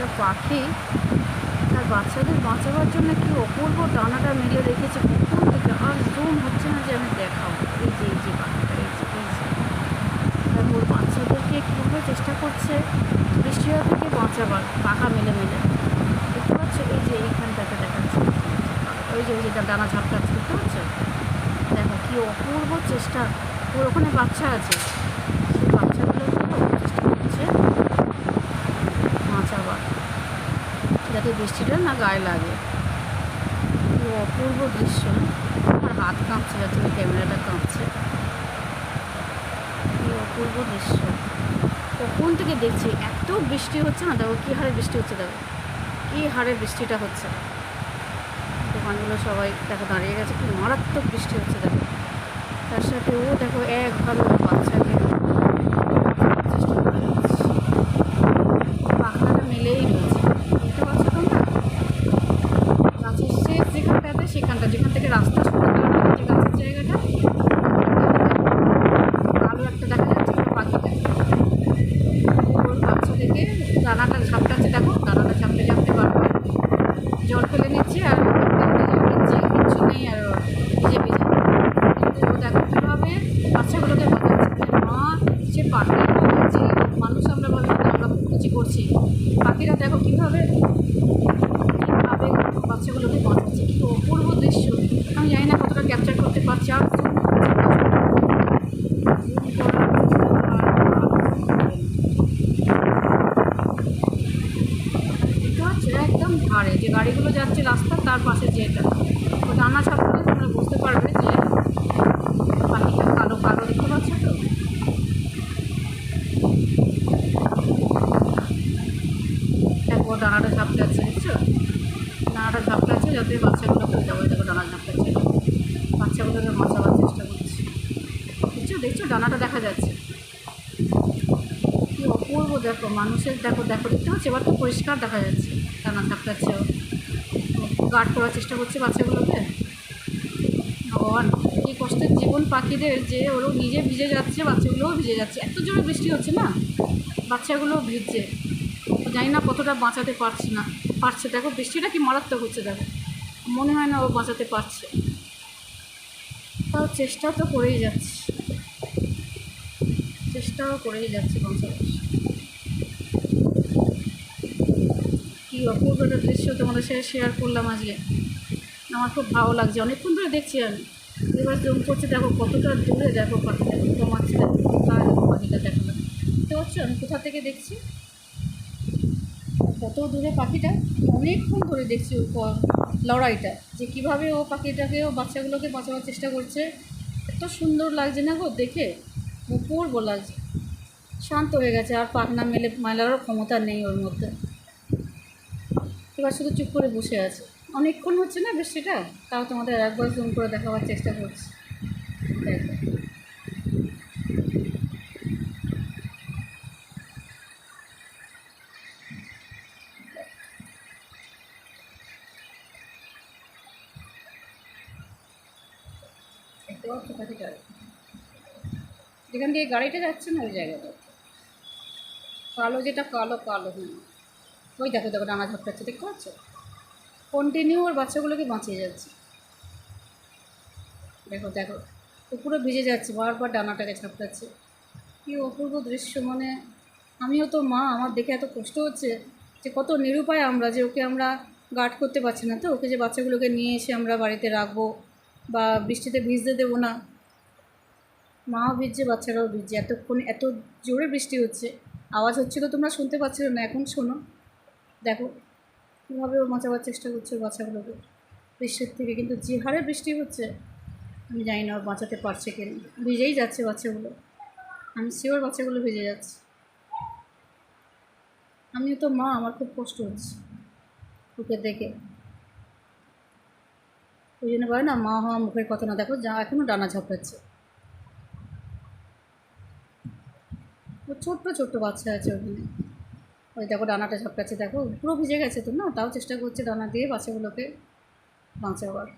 একটা পাখি তার বাচ্চাদের বাঁচাবার জন্য কি অপূর্ব ডানাটা মেলে রেখেছে কোন দিকে আর জুম হচ্ছে না যে আমি দেখাবো। এই যে এই যে পাখিটা, এই যে এই যে। তার ওর বাচ্চাদেরকে কীভাবে চেষ্টা করছে? বৃষ্টি থেকে বাঁচাবার, পাখা মেলে মেলে। দেখতে পাচ্ছ? এই যে এইখানটাতে দেখাচ্ছে। ওই যে ওই যে ডানা ঝাপটাচ্ছে দেখতে পাচ্ছ? দেখো কী অপূর্ব চেষ্টা। ওর ওখানে বাচ্চা আছে। যাতে বৃষ্টিটা না গায়ে লাগে। অপূর্ব দৃশ্য। আমার হাত কাঁপছে যাতে ক্যামেরাটা কাঁপছে। অপূর্ব দৃশ্য। কখন থেকে দেখছি এত বৃষ্টি হচ্ছে না? দেখো কী হারে বৃষ্টি হচ্ছে দেখো। কী হারে বৃষ্টিটা হচ্ছে। দোকানগুলো সবাই দেখো দাঁড়িয়ে গেছে। কি মারাত্মক বৃষ্টি হচ্ছে দেখো। তার সাথে ও দেখো একভাবে ওর বাচ্চাকে চেষ্টা করে যাচ্ছে পাখাটা মেলেই রয়েছে দেখতে পাচ্ছ তোমরা গাছের শেষ যেখানটাতে সেখানটা যেখান থেকে রাস্তা শুরু করা হয় যে গাছের জায়গাটা আলো একটা দেখা যাচ্ছে ওর পাখিটা ওর বাচ্চা থেকে দানাটা ঝাপটাচ্ছে দেখো দানাটা ঝাপটে ঝাপটে বারবার জল ফেলে নিচ্ছে আর কিচ্ছু নেই আর দেখো কীভাবে বাচ্চাগুলোকে মা, সে পাখি মানুষ আমরা বলে আমরা কিছু করছি। পাখিরা দেখো কীভাবে বাচ্চাগুলোকে বাঁচাচ্ছে কি অপূর্ব দৃশ্য আমি জানি না কতটা ক্যাপচার করতে পারছি আর zoom করা দেখতে পাচ্ছ একদম ধারে যে গাড়িগুলো যাচ্ছে রাস্তা তার পাশে যে এটা তো ডানা ছাপলে তোমরা বুঝতে পারবে যে পাখিটা কালো কালো দেখতে পাচ্ছ তো দেখো ডানাটা ঝাপটাচ্ছে দেখছ ডানাটা ঝাপটাচ্ছে যাতে বাচ্চাগুলো ফেলে যাবে দেখো ডানা ঝাপটাচ্ছে বাচ্চাগুলোকে বাঁচাবার চেষ্টা করছে। দেখছ দেখছ, ডানাটা দেখা যাচ্ছে। কি অপূর্ব, দেখো, মানুষের, দেখো দেখো, দেখতে পাচ্ছি? এবার তো পরিষ্কার দেখা যাচ্ছে, ডানা ঝাপটাচ্ছে গার্ড করার চেষ্টা করছে বাচ্চাগুলোকে। ভগবান এই কষ্টের জীবন পাখিদের যে ওরও নিজে ভিজে যাচ্ছে, বাচ্চাগুলোও ভিজে যাচ্ছে। এত জোরে বৃষ্টি হচ্ছে না? বাচ্চাগুলোও ভিজছে। জানি না কতটা বাঁচাতে পারছি না, পারছে। দেখো, বৃষ্টিটা কি মারাত্মক হচ্ছে, দেখো। মনে হয় না ও বাঁচাতে পারছে। তাও চেষ্টা তো করেই যাচ্ছে। চেষ্টাও করেই যাচ্ছে বাঁচাবার কি অপূর্ব একটা দৃশ্য তোমাদের সাথে শেয়ার করলাম আজকে। আমার খুব ভালো লাগছে। অনেকক্ষণ ধরে দেখছি আমি। এবার জুম করছে, দেখো কতটা দূরে দেখো পাখিটা কমাচ্ছে দেখো পাখিটা দেখো বুঝতে পারছ আমি কোথা থেকে দেখছি? কত দূরে পাখিটা, অনেকক্ষণ ধরে দেখছি প- লড়াইটা, যে কীভাবে ও পাখিটাকে, ও বাচ্চাগুলোকে বাঁচাবার চেষ্টা করছে। এত সুন্দর লাগছে না গো, দেখে? অপূর্ব লাগছে শান্ত হয়ে গেছে, আর পাখনা মেলে মেলারও ক্ষমতা নেই ওর মধ্যে। এবার শুধু চুপ করে বসে আছে। অনেকক্ষণ হচ্ছে না বৃষ্টিটা তাও তোমাদের একবার জুম করে দেখাবার চেষ্টা করছি। দেখো। পাচ্ছ পাখিটা যেখান দিয়ে গাড়িটা যাচ্ছে না, ওই জায়গাটা কালো যেটা, কালো কালো, হুম। ওই দেখো দেখো ডানা ঝাপটাচ্ছে দেখতে পাচ্ছ? কন্টিনিউ ওর বাচ্চাগুলোকে বাঁচিয়ে যাচ্ছে। দেখো দেখো ও পুরো ভিজে যাচ্ছে, বারবার ডানাটাকে ঝাপটাচ্ছে। কী অপূর্ব দৃশ্য মানে আমিও তো মা, আমার দেখে এত কষ্ট হচ্ছে যে কত নিরুপায় আমরা, যে ওকে আমরা গার্ড করতে পারছি না তো। ওকে যে বাচ্চাগুলোকে নিয়ে এসে আমরা বাড়িতে রাখব বা বৃষ্টিতে ভিজতে দেবো না। মাও ভিজছে, বাচ্চারাও ভিজছে। এতক্ষণ এত জোরে বৃষ্টি হচ্ছে। আওয়াজ হচ্ছিল, তোমরা শুনতে পাচ্ছিলে না। এখন শোনো। দেখো, কীভাবে ও বাঁচাবার চেষ্টা করছে বাচ্চাগুলোকে। বৃষ্টির থেকে কিন্তু যে হারে বৃষ্টি হচ্ছে, আমি জানি না ওর বাঁচাতে পারছে কি না। ভিজেই যাচ্ছে বাচ্চাগুলো। আমি শিওর বাচ্চাগুলো ভিজে যাচ্ছে। আমিও তো মা, আমার খুব কষ্ট হচ্ছে। ওকে দেখে। ওই জন্য বলে না, মা হওয়া মুখের কথা না, দেখো যা এখনও ডানা ঝাপটাচ্ছে ও ছোট্ট ছোট্ট বাচ্চা আছে ওখানে। ওই দেখো ডানাটা ঝাপটাচ্ছে দেখো পুরো ভিজে গেছে তো না? তাও চেষ্টা করছে ডানা দিয়ে বাচ্চাগুলোকে বাঁচাবার।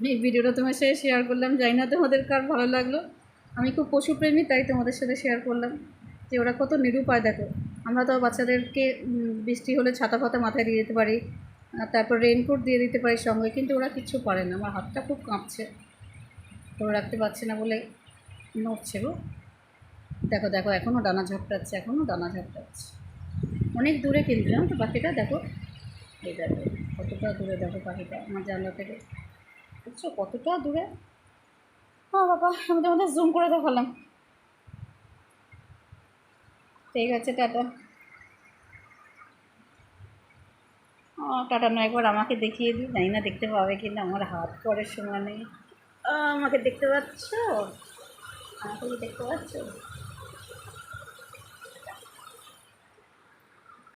এই ভিডিওটা তোমার সাথে শেয়ার করলাম, জানি না তোমাদের কার ভালো লাগল। আমি খুব পশুপ্রেমী, তাই তোমাদের সাথে শেয়ার করলাম যে ওরা কত নিরুপায়, দেখো। আমরা তো বাচ্চাদেরকে বৃষ্টি হলে ছাতা ফাতা মাথায় দিয়ে দিতে পারি তারপর রেনকোট দিয়ে দিতে পারি সঙ্গে, কিন্তু ওরা কিচ্ছু পারে না। আমার হাতটা খুব কাঁপছে। ধরে রাখতে পারছে না বলে নড়ছে গো। দেখো দেখো এখনও ডানা ঝাপটাচ্ছে এখনও ডানা ঝাপটাচ্ছে। অনেক দূরে জানো তো পাখিটা? দেখো। এই দেখো, কতটা দূরে, দেখো পাখিটা, আমার জানলা থেকে। বুঝছ? কতটা দূরে? হ্যাঁ বাবা, আমি তোমাদের জুম করে দেখালাম। ঠিক আছে, টাটা। টাটা নয় একবার আমাকে দেখিয়ে দিই জানি না দেখতে পাবে কি না আমার হাত পরের সময় নেই। আমাকে দেখতে পাচ্ছ? আমাকে দেখতে পাচ্ছ?